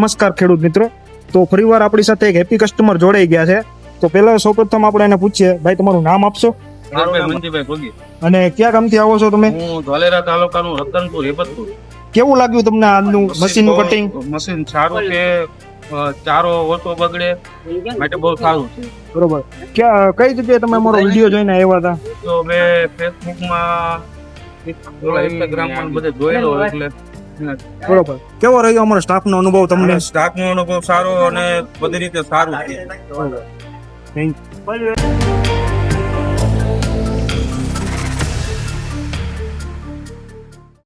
નમસ્કાર ખેડૂત મિત્રો. તો ફરીવાર આપણી સાથે એક હેપી કસ્ટમર જોડાઈ ગયા છે. તો પહેલા સૌપ્રથમ આપણે એને પૂછીએ ભાઈ તમારું નામ આપશો? અને ક્યાં ગામથી આવો છો તમે? હું ધોલેરા તાલુકાનું રતનપુર હેબતપુર કેવું લાગ્યું તમને આજનું મશીનનું કટિંગ મશીન સારું છે ચારો ઓછો બગડે માટે બહુ સારું છે. બરોબર. ક્યાં કઈ જગ્યાએ તમે અમારો વીડિયો જોઈને આવ્યા હતા? તો મેં ફેસબુકમાં ઇન્સ્ટાગ્રામમાં બધે જોયેલો એટલે બરોબર. કેવો રહ્યો અમારો સ્ટાફનો અનુભવ તમને? સ્ટાફનો અનુભવ સારો અને બધી રીતે સારું થેન્ક યુ